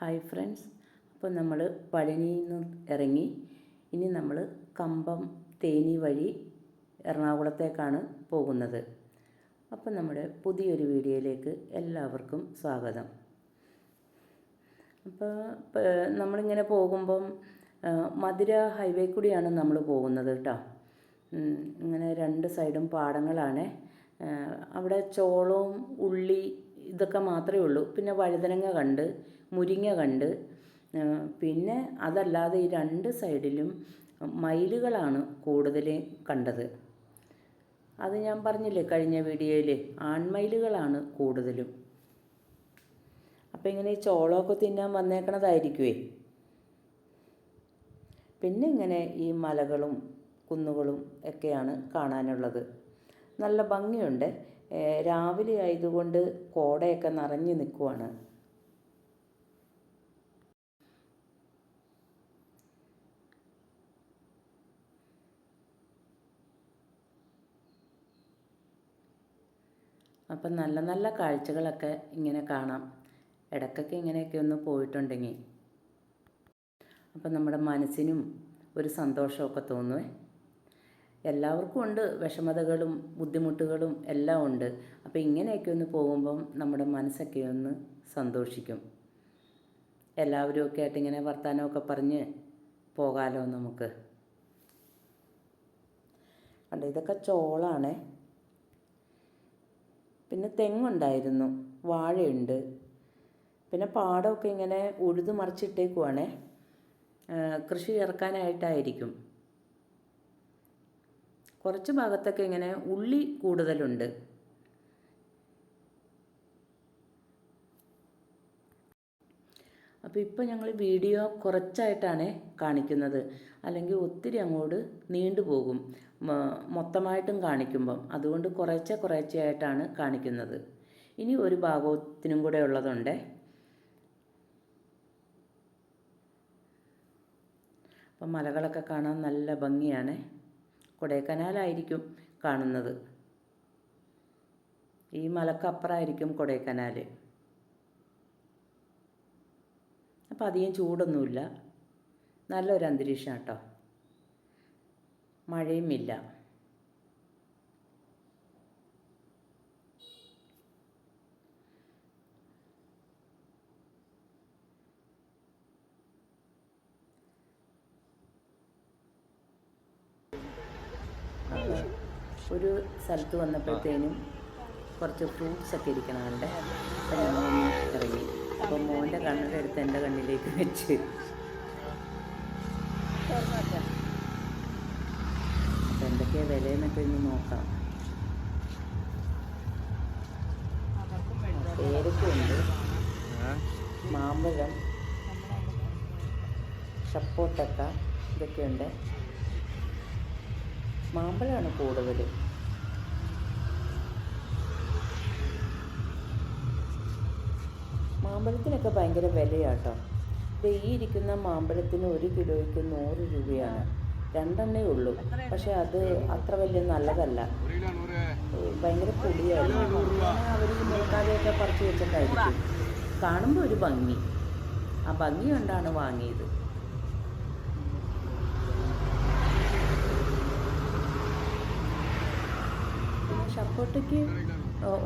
Hi friends. അപ്പോൾ നമ്മൾ പഴനിയിൽ നിന്ന് ഇറങ്ങി. ഇനി നമ്മൾ കമ്പം തേനി വഴി എറണാകുളത്തേക്കാണ് പോകുന്നത്. അപ്പോൾ നമ്മുടെ പുതിയൊരു വീഡിയോയിലേക്ക് എല്ലാവർക്കും സ്വാഗതം. അപ്പോൾ നമ്മളിങ്ങനെ പോകുമ്പം മധുര ഹൈവേ കൂടിയാണ് നമ്മൾ പോകുന്നത് കേട്ടോ. ഇങ്ങനെ രണ്ട് സൈഡും പാടങ്ങളാണ്. അവിടെ ചോളവും ഉള്ളി ഇതൊക്കെ മാത്രമേ ഉള്ളൂ. പിന്നെ വഴുതനങ്ങ കണ്ട് മുരിങ്ങ കണ്ട് പിന്നെ അതല്ലാതെ ഈ രണ്ട് സൈഡിലും മയിലുകളാണ് കൂടുതൽ കണ്ടത്. അത് ഞാൻ പറഞ്ഞില്ലേ കഴിഞ്ഞ വീഡിയോയിൽ ആൺമയിലുകളാണ് കൂടുതലും. അപ്പോൾ ഇങ്ങനെ ഈ ചോളമൊക്കെ തിന്നാൻ വന്നേക്കണതായിരിക്കുമേ പിന്നെ ഇങ്ങനെ ഈ മലകളും കുന്നുകളും ഒക്കെയാണ് കാണാനുള്ളത്. നല്ല ഭംഗിയുണ്ട്. രാവിലെ ആയതുകൊണ്ട് കോടയൊക്കെ നിറഞ്ഞു നിൽക്കുവാണ്. അപ്പം നല്ല നല്ല കാഴ്ചകളൊക്കെ ഇങ്ങനെ കാണാം. ഇടയ്ക്കൊക്കെ ഇങ്ങനെയൊക്കെ ഒന്ന് പോയിട്ടുണ്ടെങ്കിൽ. അപ്പം നമ്മുടെ മനസ്സിനും ഒരു സന്തോഷമൊക്കെ തോന്നുവേ. എല്ലാവർക്കും ഉണ്ട്. വിഷമതകളും ബുദ്ധിമുട്ടുകളും എല്ലാം ഉണ്ട്. അപ്പോൾ ഇങ്ങനെയൊക്കെ ഒന്ന് പോകുമ്പം നമ്മുടെ മനസ്സൊക്കെ ഒന്ന് സന്തോഷിക്കും. എല്ലാവരും ഒക്കെ ആയിട്ട് ഇങ്ങനെ വർത്തമാനമൊക്കെ പറഞ്ഞ് പോകാലോ നമുക്ക്. കണ്ടോ ഇതൊക്കെ ചോളാണേ. പിന്നെ തെങ്ങുണ്ടായിരുന്നു. വാഴയുണ്ട്. പിന്നെ പാടമൊക്കെ ഇങ്ങനെ ഉഴുതു മറിച്ചിട്ടേക്കുവാണേ കൃഷി ഇറക്കാനായിട്ടായിരിക്കും. കുറച്ച് ഭാഗത്തൊക്കെ ഇങ്ങനെ ഉള്ളി കൂടുതലുണ്ട്. അപ്പോൾ ഇപ്പോൾ ഞങ്ങൾ വീഡിയോ കുറച്ചായിട്ടാണ് കാണിക്കുന്നത്. അല്ലെങ്കിൽ ഒത്തിരി അങ്ങോട്ട് നീണ്ടു പോകും. മൊത്തമായിട്ടും കാണിക്കുമ്പം. അതുകൊണ്ട് കുറേശ്ശെ ആയിട്ടാണ് കാണിക്കുന്നത്. ഇനി ഒരു ഭാഗത്തിനും കൂടെ ഉള്ളതുണ്ട്. അപ്പം മലകളൊക്കെ കാണാൻ നല്ല ഭംഗിയാണ്. കൊടൈക്കനാലായിരിക്കും കാണുന്നത്. ഈ മലക്കപ്പുറമായിരിക്കും കൊടൈക്കനാൽ അപ്പം അധികം ചൂടൊന്നുമില്ല. നല്ലൊരു അന്തരീക്ഷം കേട്ടോ മഴയുമില്ല അപ്പോൾ ഒരു സ്ഥലത്ത് വന്നപ്പോഴത്തേനും കുറച്ച് ഫ്രൂട്ട്സ് ഒക്കെ ഇരിക്കണം കണ്ടേ. അപ്പം ഇറങ്ങി. അപ്പം മോന്റെ കണ്ണിന്റെ അടുത്ത് എന്റെ കണ്ണിലേക്ക് വെച്ച്. അപ്പം എന്തൊക്കെയാണ് വിലയെന്നൊക്കെ ഇന്ന് നോക്കാം. പേരയ്ക്കുണ്ട് മാമ്പഴം. സപ്പോട്ടക്ക ഇതൊക്കെയുണ്ട്. മാമ്പഴമാണ് കൂടുതൽ മാമ്പഴത്തിനൊക്കെ ഭയങ്കര വിലയാട്ടോ. ഇത് ഈ ഇരിക്കുന്ന മാമ്പഴത്തിന് ഒരു കിലോയ്ക്ക് നൂറ് രൂപയാണ്. രണ്ടെണ്ണേ ഉള്ളൂ. പക്ഷെ അത് അത്ര വലിയ നല്ലതല്ല. ഭയങ്കര പൊടിയാണ് അവർ പറിച്ചു പറിച്ച് വെച്ചിട്ടായിരിക്കും. കാണുമ്പോൾ ഒരു ഭംഗി. ആ ഭംഗി കൊണ്ടാണ് വാങ്ങിയത്. പിന്നെ ഷപ്പോട്ടയ്ക്ക്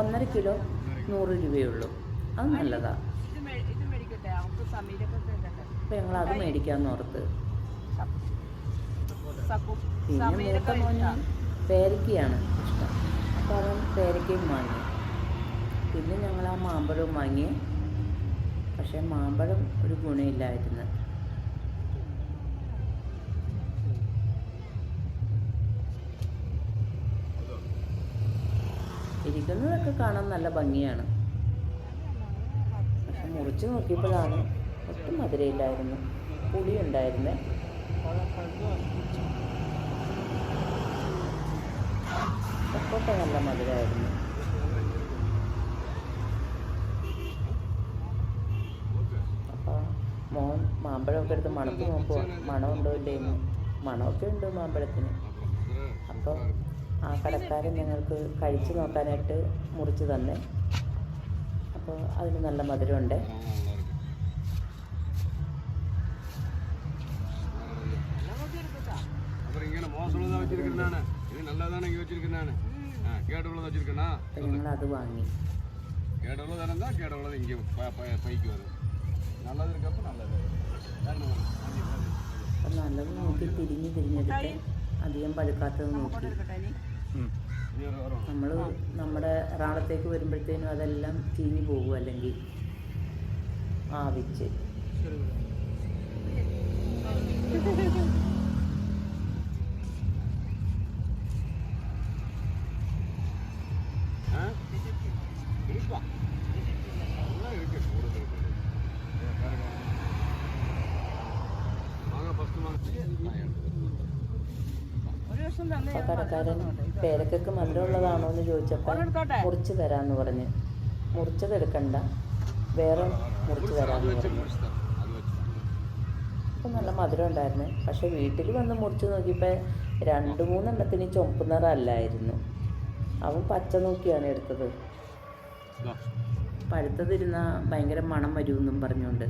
ഒന്നര കിലോ നൂറ് രൂപയേ ഉള്ളൂ അത് നല്ലതാ. തരട്ടെ അപ്പം അത് മേടിക്കാമെന്ന് ഓർത്ത്. പിന്നെ മൂത്ത മോന് പേരക്കയാണ് ഇഷ്ടം. അപ്പോൾ അവൻ പേരക്കയും വാങ്ങി. പിന്നെ ഞങ്ങൾ ആ മാമ്പഴവും വാങ്ങി. പക്ഷേ മാമ്പഴം ഒരു ഗുണമില്ലായിരുന്നു. ഇരിക്കുന്നതൊക്കെ കാണാൻ നല്ല ഭംഗിയാണ്. പക്ഷെ മുറിച്ച് നോക്കിയപ്പോഴാണ് ഒട്ടും മധുരയില്ലായിരുന്നു. പുളി ഉണ്ടായിരുന്നേ സപ്പോട്ട നല്ല മധുരമായിരുന്നു. അപ്പോൾ മോൻ മാമ്പഴമൊക്കെ എടുത്ത് മണത്ത് നോക്കുക മണമുണ്ടോ ഇല്ലേന്ന് മണമൊക്കെ ഉണ്ട് മാമ്പഴത്തിന്? അപ്പോൾ ആ കടക്കാരൻ ഞങ്ങൾക്ക് കഴിച്ചു നോക്കാനായിട്ട് മുറിച്ച് തന്നെ. അപ്പോൾ അതിന് നല്ല മധുരമുണ്ട്. ഞങ്ങൾ അത് വാങ്ങി. നല്ലത് നോക്കി തിരിഞ്ഞ് തിരിഞ്ഞെടുത്ത് അധികം പഴുക്കാത്തത് നോക്കി. നമ്മൾ നമ്മുടെ എറണാകുളത്തേക്ക് വരുമ്പോഴത്തേനും അതെല്ലാം ചീഞ്ഞു പോകും അല്ലെങ്കിൽ ആവിച്ച്. പകരക്കാരൻ പേരക്കൊക്കെ മധുരമുള്ളതാണോ എന്ന് ചോദിച്ചപ്പോൾ മുറിച്ച് തരാമെന്ന് പറഞ്ഞ്. മുറിച്ചത് എടുക്കണ്ട. വേറെ മുറിച്ച് തരാമെന്ന് പറഞ്ഞു. അപ്പം നല്ല മധുരം ഉണ്ടായിരുന്നു. പക്ഷെ വീട്ടിൽ വന്ന് മുറിച്ച് നോക്കിയപ്പോൾ രണ്ട് മൂന്നെണ്ണത്തിന് ചുമപ്പ് നിറമല്ലായിരുന്നു അവൻ പച്ച നോക്കിയാണ് എടുത്തത്. പഴുത്തതിരുന്ന ഭയങ്കര മണം വരുമെന്നും പറഞ്ഞുകൊണ്ട്.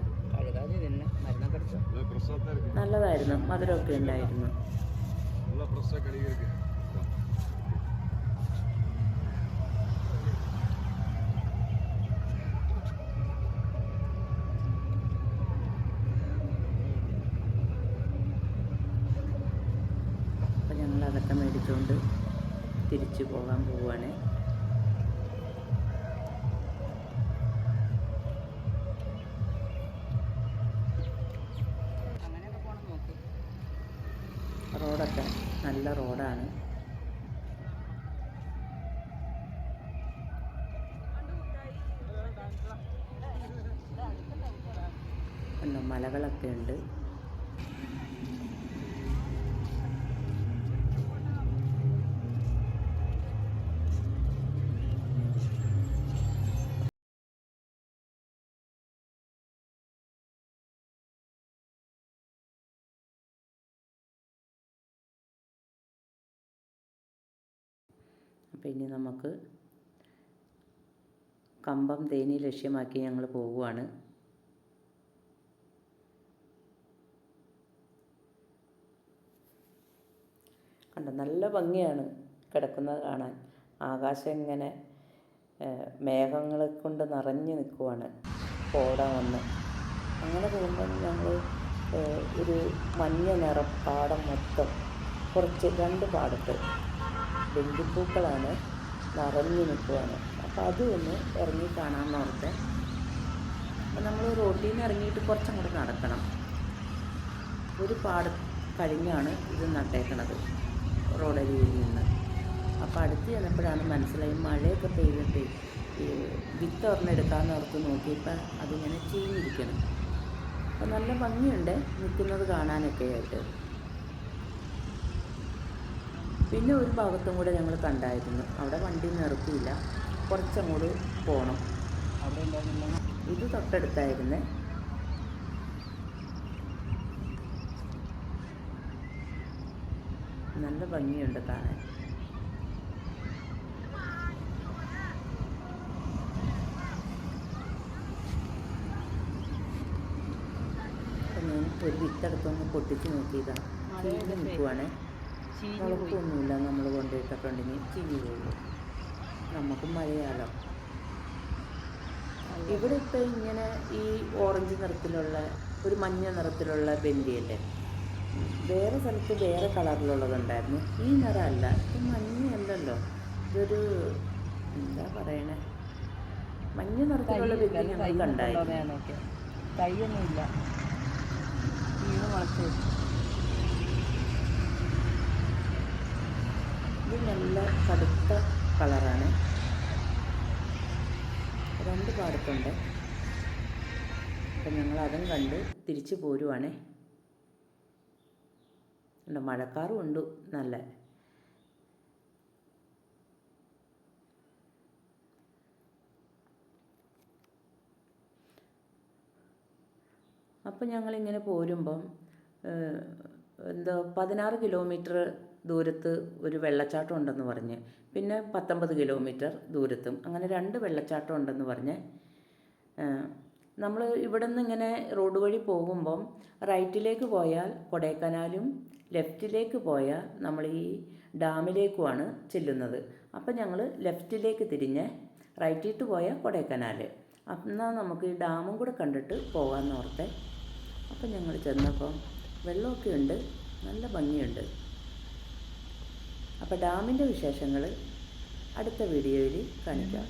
നല്ലതായിരുന്നു. മധുരമൊക്കെ ഉണ്ടായിരുന്നു. അതൊക്കെ മേടിച്ചുകൊണ്ട് തിരിച്ചു പോകാൻ പോവുകയാണ് റോഡൊക്കെ നല്ല റോഡാണ്. മലകളൊക്കെ ഉണ്ട്. അപ്പോൾ ഇനി നമുക്ക് കമ്പം തേനി ലക്ഷ്യമാക്കി ഞങ്ങൾ പോവുകയാണ്. കണ്ടോ നല്ല ഭംഗിയാണ് കിടക്കുന്നത് കാണാൻ. ആകാശം ഇങ്ങനെ മേഘങ്ങളെ കൊണ്ട് നിറഞ്ഞു നിൽക്കുവാണ്. കോട വന്ന്. അങ്ങനെ പോകുമ്പം ഞങ്ങൾ ഒരു മഞ്ഞ പാടം മൊത്തം കുറച്ച് രണ്ട് പാടത്ത് ബന്ദിപ്പൂക്കളാണ് നിറഞ്ഞു നിൽക്കുവാണ്. അപ്പോൾ അതൊന്ന് ഇറങ്ങി കാണാമെന്ന് ഓർത്ത് അപ്പോൾ നമ്മൾ റോട്ടിൽ നിന്ന് ഇറങ്ങിയിട്ട് കുറച്ചങ്ങോട്ട് നടക്കണം. ഒരു പാട് കഴിഞ്ഞാണ് ഇത് നട്ടേക്കണത് റോഡരികിൽ നിന്ന്. അപ്പോൾ അടുത്ത് ചെന്നപ്പോഴാണ് മനസ്സിലായി മഴയൊക്കെ പെയ്തിട്ട് ഈ വിത്ത് ഒരെണ്ണെടുക്കാമെന്ന് ഓർത്ത് നോക്കിയപ്പോൾ അതിങ്ങനെ ചീഞ്ഞിരിക്കണം. അപ്പോൾ നല്ല ഭംഗിയുണ്ട് നിൽക്കുന്നത് കാണാനൊക്കെ ആയിട്ട് പിന്നെ ഒരു ഭാഗത്തും കൂടെ ഞങ്ങൾ കണ്ടായിരുന്നു. അവിടെ വണ്ടി നിർത്തിയില്ല. കുറച്ചങ്ങോട്ട് പോകണം അവിടെ ഇത് തൊട്ടടുത്തായിരുന്നേ. നല്ല ഭംഗിയുണ്ട് കാണാൻ. അപ്പം ഞാൻ ഒരു വിത്തെടുത്തൊന്ന് പൊട്ടിച്ച് നോക്കിയതാണ് നിൽക്കുവാണേ. ചീഞ്ഞ് നമ്മൾ കൊണ്ടുപോയിട്ടുണ്ടെങ്കിൽ ചീഞ്ഞ് പോകും. നമുക്കും മഴയാലോ. ഇവിടെ ഇപ്പം ഇങ്ങനെ ഈ ഓറഞ്ച് നിറത്തിലുള്ള ഒരു മഞ്ഞ നിറത്തിലുള്ള ബെന്തിയല്ലേ വേറെ സ്ഥലത്ത് വേറെ കളറിലുള്ളതുണ്ടായിരുന്നു ഈ നിറമല്ല ഇത് മഞ്ഞയല്ലല്ലോ. ഇതൊരു എന്താ പറയണേ? മഞ്ഞ നിറത്തിലുള്ള ഞങ്ങൾ കണ്ടായിരുന്നു. തൈയൊന്നുമില്ല. വീണ് മുളച്ച്. ഇത് നല്ല കടുത്ത കളറാണ്. രണ്ട് പാടത്തുണ്ട്. അപ്പം ഞങ്ങൾ അതും കണ്ട് തിരിച്ചു പോരുവാണേ. ഉണ്ട് മഴക്കാറും ഉണ്ട് നല്ല. അപ്പം ഞങ്ങളിങ്ങനെ പോരുമ്പം എന്തോ പതിനാറ് കിലോമീറ്റർ ദൂരത്ത് ഒരു വെള്ളച്ചാട്ടം ഉണ്ടെന്ന് പറഞ്ഞ്. പിന്നെ പത്തൊമ്പത് കിലോമീറ്റർ ദൂരത്തും. അങ്ങനെ രണ്ട് വെള്ളച്ചാട്ടം ഉണ്ടെന്ന് പറഞ്ഞ്. നമ്മൾ ഇവിടെ നിന്ന് ഇങ്ങനെ റോഡ് വഴി പോകുമ്പം റൈറ്റിലേക്ക് പോയാൽ കൊടൈക്കനാലും ലെഫ്റ്റിലേക്ക് പോയാൽ നമ്മൾ ഈ ഡാമിലേക്കുമാണ് ചെല്ലുന്നത്. അപ്പം ഞങ്ങൾ ലെഫ്റ്റിലേക്ക് തിരിഞ്ഞ് റൈറ്റിട്ട് പോയാൽ കൊടൈക്കനാൽ എന്നാൽ നമുക്ക് ഈ ഡാമും കൂടെ കണ്ടിട്ട് പോകാമെന്ന് ഓർത്തെ. അപ്പം ഞങ്ങൾ ചെന്നപ്പം വെള്ളമൊക്കെ ഉണ്ട്. നല്ല ഭംഗിയുണ്ട്. അപ്പോൾ ഡാമിന്റെ വിശേഷങ്ങൾ അടുത്ത വീഡിയോയിൽ കാണിക്കാം.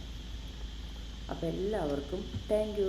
അപ്പോൾ എല്ലാവർക്കും താങ്ക്